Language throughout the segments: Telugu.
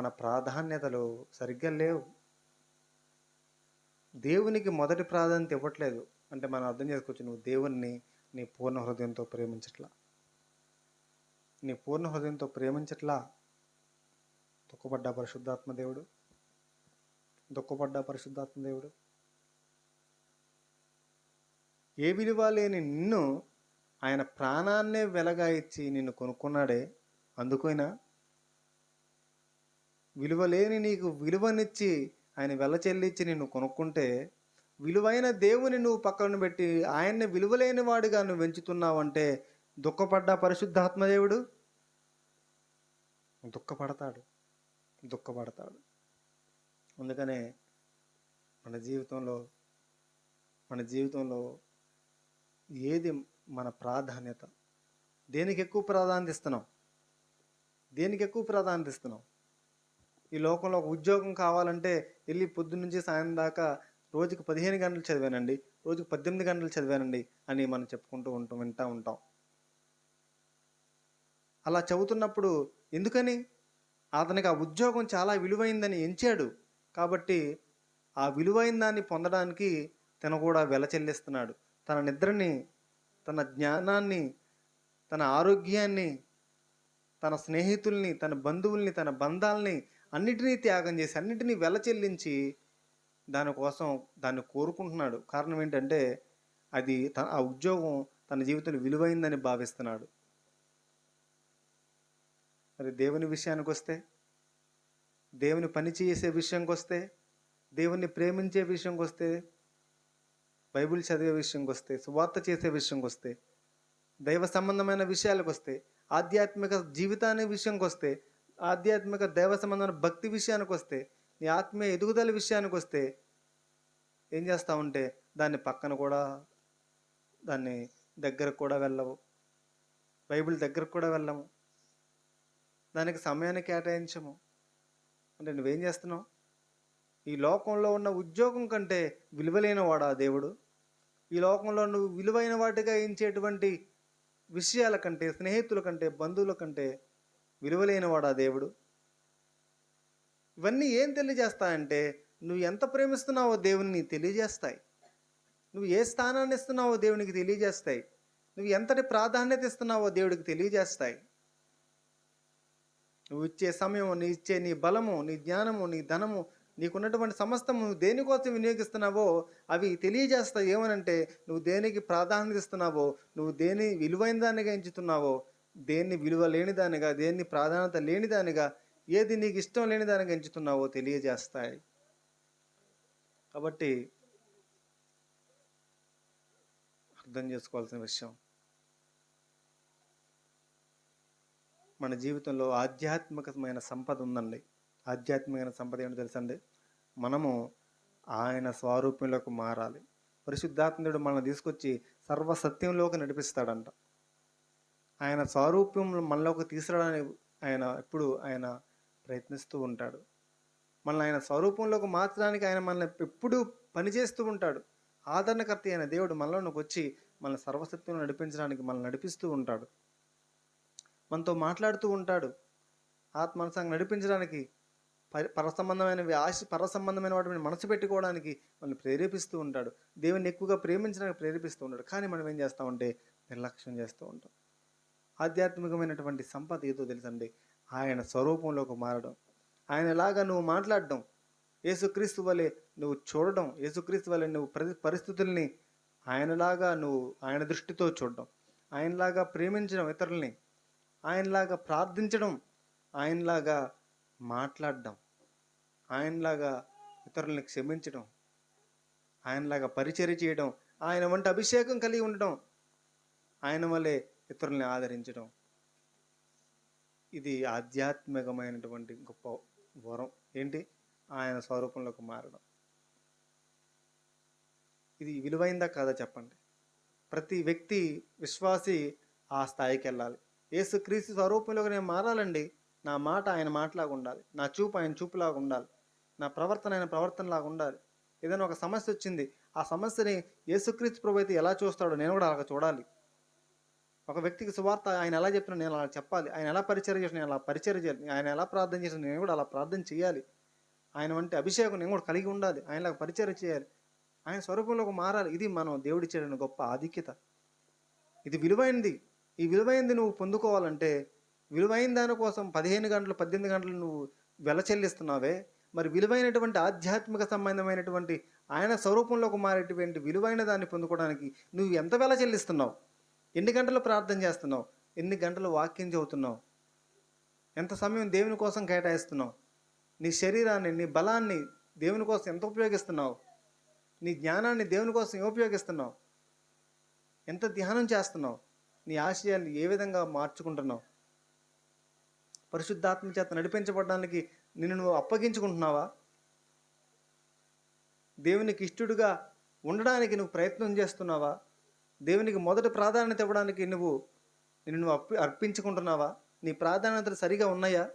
మన ప్రాధాన్యతలు సరిగ్గా లేవు. దేవునికి మొదటి ప్రాధాన్యత ఇవ్వట్లేదు. అంటే మనం అర్థం చేసుకోవచ్చు నువ్వు దేవుణ్ణి నీ పూర్ణ హృదయంతో ప్రేమించట్లా. నీ పూర్ణ హృదయంతో ప్రేమించట్లా. దుఃఖపడ్డ పరిశుద్ధాత్మ దేవుడు. దుఃఖపడ్డ పరిశుద్ధాత్మ దేవుడు. ఏ విలువ లేని నిన్ను ఆయన ప్రాణాన్నే వెలగా ఇచ్చి నిన్ను కొనుక్కున్నాడే. అందుకైనా విలువలేని నీకు విలువనిచ్చి ఆయన వెల చెల్లించి నిన్ను కొనుక్కుంటే విలువైన దేవుని నువ్వు పక్కన పెట్టి ఆయన్ని విలువలేని వాడిగా నువ్వు పెంచుతున్నావంటే దుఃఖపడ్డ పరిశుద్ధాత్మదేవుడు దుఃఖపడతాడు. దుఃఖపడతాడు. అందుకనే మన జీవితంలో మన జీవితంలో ఏది మన ప్రాధాన్యత? దేనికి ఎక్కువ ప్రాధాన్యత ఇస్తున్నాం? దేనికి ఎక్కువ ప్రాధాన్యత ఇస్తున్నాం? ఈ లోకంలో ఒక ఉద్యోగం కావాలంటే వెళ్ళి పొద్దున్న నుంచి సాయం దాకా రోజుకి పదిహేను గంటలు చదివానండి. రోజుకి పద్దెనిమిది గంటలు చదివానండి అని మనం చెప్పుకుంటూ ఉంటాం వింటూ ఉంటాం. అలా చదువుతున్నప్పుడు ఎందుకని? అతనికి ఆ ఉద్యోగం చాలా విలువైందని ఎంచాడు. కాబట్టి ఆ విలువైన దాన్ని పొందడానికి తను కూడా వెల చెల్లిస్తున్నాడు. తన నిద్రని తన జ్ఞానాన్ని తన ఆరోగ్యాన్ని తన స్నేహితుల్ని తన బంధువుల్ని తన బంధాలని అన్నిటినీ త్యాగం చేసి అన్నిటినీ వెల చెల్లించి దానికోసం దాన్ని కోరుకుంటున్నాడు. కారణం ఏంటంటే అది తన ఆ ఉద్యోగం తన జీవితంలో విలువైందని భావిస్తున్నాడు. మరి దేవుని విషయానికి వస్తే దేవుని పని చేసే విషయంకి వస్తే దేవుణ్ణి ప్రేమించే విషయంకి వస్తే బైబిల్ చదివే విషయంకి వస్తే సువార్త చేసే విషయంకి వస్తే దైవ సంబంధమైన విషయాలకు వస్తే ఆధ్యాత్మిక జీవితాన్ని విషయంకి వస్తే ఆధ్యాత్మిక దైవ సంబంధమైన భక్తి విషయానికి వస్తే నీ ఆత్మీయ ఎదుగుదల విషయానికి వస్తే ఏం చేస్తా ఉంటే దాన్ని పక్కన కూడా దాన్ని దగ్గరకు కూడా వెళ్ళవు. బైబిల్ దగ్గరకు కూడా వెళ్ళము. దానికి సమయాన్ని కేటాయించము. అంటే నువ్వేం చేస్తున్నావు? ఈ లోకంలో ఉన్న ఉద్యోగం కంటే విలువలైన వాడా దేవుడు? ఈ లోకంలో నువ్వు విలువైన వాటిగా ఎంచేటువంటి విషయాల కంటే స్నేహితుల కంటే బంధువుల కంటే విలువలేనివాడా దేవుడు? ఇవన్నీ ఏం తెలియజేస్తాయంటే నువ్వు ఎంత ప్రేమిస్తున్నావో దేవుని తెలియజేస్తాయి. నువ్వు ఏ స్థానాన్ని ఇస్తున్నావో దేవునికి తెలియజేస్తాయి. నువ్వు ఎంతటి ప్రాధాన్యత ఇస్తున్నావో దేవుడికి తెలియజేస్తాయి. నువ్వు ఇచ్చే సమయం నీ ఇచ్చే నీ బలము నీ జ్ఞానము నీ ధనము నీకున్నటువంటి సమస్తము నువ్వు దేనికోసం వినియోగిస్తున్నావో అవి తెలియజేస్తాయి. ఏమనంటే నువ్వు దేనికి ప్రాధాన్యత ఇస్తున్నావో నువ్వు దేని విలువైన దానిగా ఎంచుతున్నావో దేన్ని విలువ లేని దానిగా దేన్ని ప్రాధాన్యత లేని దానిగా ఏది నీకు ఇష్టం లేని దానిగా ఎంచుతున్నావో తెలియజేస్తాయి. కాబట్టి అర్థం చేసుకోవాల్సిన విషయం. మన జీవితంలో ఆధ్యాత్మికమైన సంపద ఉందండి. ఆధ్యాత్మికమైన సంపద ఏంటో తెలుసండి? మనము ఆయన స్వరూపంలోకి మారాలి. పరిశుద్ధాత్ముడు మనల్ని తీసుకొచ్చి సర్వసత్యంలోకి నడిపిస్తాడంట. ఆయన స్వరూపం మనలోకి తీసుకురావడానికి ఆయన ఎప్పుడు ఆయన ప్రయత్నిస్తూ ఉంటాడు. మనల్ని ఆయన స్వరూపంలోకి మార్చడానికి ఆయన మనల్ని ఎప్పుడూ పనిచేస్తూ ఉంటాడు. ఆదరణకర్త అయిన దేవుడు మనలోనికి వచ్చి మన సర్వసత్యం నడిపించడానికి మనల్ని నడిపిస్తూ ఉంటాడు. మనతో మాట్లాడుతూ ఉంటాడు. ఆత్మనసాంగం నడిపించడానికి పరి పర ఆశ పర సంబంధమైన వాటిని మనసు పెట్టుకోవడానికి మనల్ని ప్రేరేపిస్తూ ఉంటాడు. దేవుని ఎక్కువగా ప్రేమించడానికి ప్రేరేపిస్తూ ఉంటాడు. కానీ మనం ఏం చేస్తామంటే నిర్లక్ష్యం చేస్తూ ఉంటాం. ఆధ్యాత్మికమైనటువంటి సంపద ఏదో తెలుసండి? ఆయన స్వరూపంలోకి మారడం. ఆయనలాగా నువ్వు మాట్లాడడం? యేసుక్రీస్తు వలె నువ్వు చూడడం. యేసుక్రీస్తు వలె నువ్వు ప్రతి పరిస్థితుల్ని ఆయనలాగా నువ్వు ఆయన దృష్టితో చూడడం. ఆయనలాగా ప్రేమించడం ఇతరుల్ని. ఆయనలాగా ప్రార్థించడం. ఆయనలాగా మాట్లాడడం. ఆయనలాగా ఇతరుల్ని క్షమించడం. ఆయనలాగా పరిచర్య చేయడం. ఆయన వంటి అభిషేకం కలిగి ఉండడం. ఆయన వల్లే ఇతరుల్ని ఆదరించడం. ఇది ఆధ్యాత్మికమైనటువంటి గొప్ప వరం. ఏంటి? ఆయన స్వరూపంలోకి మారడం. ఇది విలువైందా కాదా చెప్పండి. ప్రతి వ్యక్తి విశ్వాసి ఆ స్థాయికి వెళ్ళాలి. ఏసుక్రీస్తు స్వరూపంలోకి నేను మారాలండి. నా మాట ఆయన మాటలాగా ఉండాలి. నా చూపు ఆయన చూపులాగా ఉండాలి. నా ప్రవర్తన ఆయన ప్రవర్తనలాగా ఉండాలి. ఏదైనా ఒక సమస్య వచ్చింది. ఆ సమస్యని యేసుక్రీస్తు ప్రభు అయితే ఎలా చూస్తాడో నేను కూడా అలాగ చూడాలి. ఒక వ్యక్తికి సువార్త ఆయన ఎలా చెప్పినా నేను అలా చెప్పాలి. ఆయన ఎలా పరిచయం చేసిన నేను అలా పరిచయం చేయాలి. ఆయన ఎలా ప్రార్థన చేసిన నేను కూడా అలా ప్రార్థన చేయాలి. ఆయన వంటి అభిషేకం నేను కూడా కలిగి ఉండాలి. ఆయనలా పరిచయం చేయాలి. ఆయన స్వరూపంలోకి మారాలి. ఇది మనం దేవుడిచ్చేసిన గొప్ప ఆధిక్యత. ఇది విలువైనది ఈ విలువైనది నువ్వు పొందుకోవాలంటే విలువైన దానికోసం పదిహేను గంటలు పద్దెనిమిది గంటలు నువ్వు వెల చెల్లిస్తున్నావే. మరి విలువైనటువంటి ఆధ్యాత్మిక సంబంధమైనటువంటి ఆయన స్వరూపంలోకి మారేటువంటి విలువైన దాన్ని పొందుకోవడానికి నువ్వు ఎంత వెల చెల్లిస్తున్నావు? ఎన్ని గంటలు ప్రార్థన చేస్తున్నావు? ఎన్ని గంటలు వాక్యం చదువుతున్నావు? ఎంత సమయం దేవుని కోసం కేటాయిస్తున్నావు? నీ శరీరాన్ని నీ బలాన్ని దేవుని కోసం ఎంత ఉపయోగిస్తున్నావు? నీ జ్ఞానాన్ని దేవుని కోసం ఉపయోగిస్తున్నావు? ఎంత ధ్యానం చేస్తున్నావు? నీ ఆశయాన్ని ఏ విధంగా మార్చుకుంటున్నావు? పరిశుద్ధాత్మ చేత నడిపించబడడానికి నిన్ను నువ్వు అప్పగించుకుంటున్నావా? దేవునికి ఇష్టడుగా ఉండడానికి నువ్వు ప్రయత్నం చేస్తున్నావా? దేవునికి మొదటి ప్రాధాన్యత ఇవ్వడానికి నువ్వు నిన్ను నువ్వు అర్పి అర్పించుకుంటున్నావా? నీ ప్రాధాన్యతలు సరిగా ఉన్నాయా?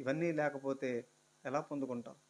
ఇవన్నీ లేకపోతే ఎలా పొందుకుంటావు?